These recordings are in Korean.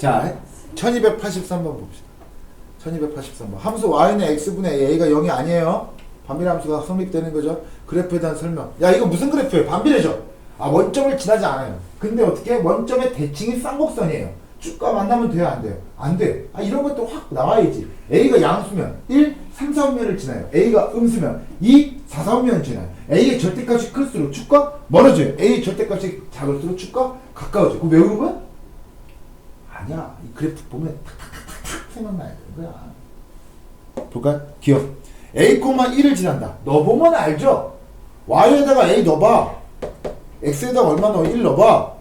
자, 1283번 봅시다. 1283번. 함수 y는 x분의 a가 0이 아니에요. 반비례 함수가 성립되는 거죠. 그래프에 대한 설명. 야, 이거 무슨 그래프예요? 반비례죠. 아, 원점을 지나지 않아요. 근데 어떻게? 원점의 대칭이 쌍곡선이에요. 쭉가 만나면 돼요, 안 돼요? 안 돼. 아, 이런 것도 확 나와야지. a가 양수면 1, 3, 4분면을 지나요. a가 음수면 2, 4, 4분면을 지나요. a의 절대값이 클수록 축과 멀어져요. a의 절대값이 작을수록 축과 가까워져요. 그거 외우는 거야? 아니야. 이 그래프 보면 탁탁탁탁 생각나야 되는 거야. 볼까? 기억. A, 1을 지난다. 넣어보면 알죠? Y에다가 A 넣어봐. X에다가 얼마 넣어? 1 넣어봐.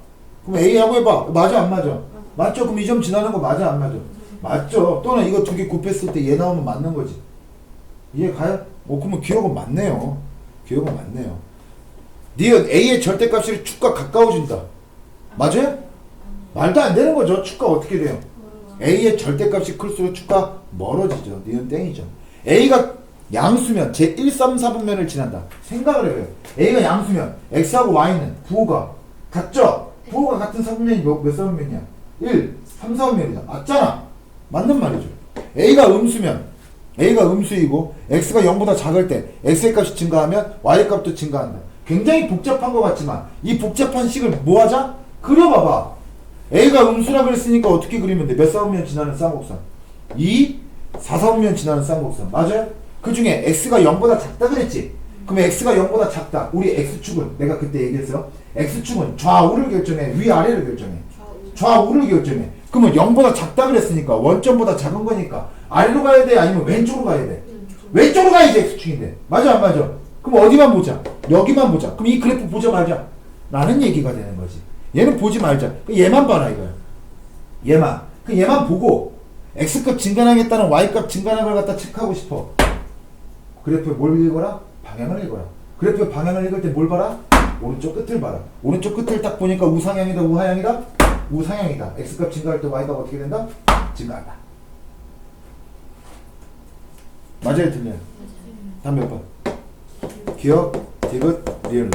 그럼 A하고 해봐. 맞아, 안 맞아? 맞죠? 그럼 이 점 지나는 거 맞아, 안 맞아? 맞죠? 또는 이거 두 개 곱했을 때 얘 나오면 맞는 거지. 이해 가요? 어, 그러면 기억은 맞네요. 기억은 맞네요. 니은 A의 절대값이 축과 가까워진다. 맞아요? 말도 안 되는 거죠. 축가 어떻게 돼요? A의 절대값이 클수록 축가 멀어지죠. 니은 땡이죠. A가 양수면 제 1, 3, 4분면을 지난다. 생각을 해봐요. A가 양수면 X하고 Y는 부호가 같죠? 부호가 같은 4분면이 몇, 몇 4분면이야? 1, 3, 4분면이다. 맞잖아. 맞는 말이죠. A가 음수면 A가 음수이고 X가 0보다 작을 때 X의 값이 증가하면 Y의 값도 증가한다. 굉장히 복잡한 것 같지만 이 복잡한 식을 뭐 하자? 그려봐봐. A가 음수라 그랬으니까 어떻게 그리면 돼? 몇 사분면 지나는 쌍곡선? 2, 4, 4분면 지나는 쌍곡선. 맞아요? 그 중에 X가 0보다 작다 그랬지? 그럼 X가 0보다 작다. 우리 X축은 내가 그때 얘기했어요. X축은 좌우를 결정해. 위아래를 결정해. 좌우를 결정해. 그러면 0보다 작다 그랬으니까 원점보다 작은 거니까 아래로 가야 돼? 아니면 왼쪽으로 가야 돼? 왼쪽으로 가야지 X축인데. 맞아 안 맞아? 그럼 어디만 보자? 여기만 보자. 그럼 이 그래프 보자마자 라는 얘기가 되는 거지. 얘는 보지 말자. 그 얘만 봐라 이거야. 얘만. 그 얘만 보고 X값 증가하겠다는 Y값 증가하는 걸 갖다 체크하고 싶어. 그래프에 뭘 읽어라? 방향을 읽어라. 그래프의 방향을 읽을 때 뭘 봐라? 오른쪽 끝을 봐라. 오른쪽 끝을 딱 보니까 우상향이다, 우하향이다? 우상향이다. X값 증가할 때 Y값 어떻게 된다? 증가한다. 맞아요, 틀려요? 다음 몇 번? 기억, 디귿, 리얼로.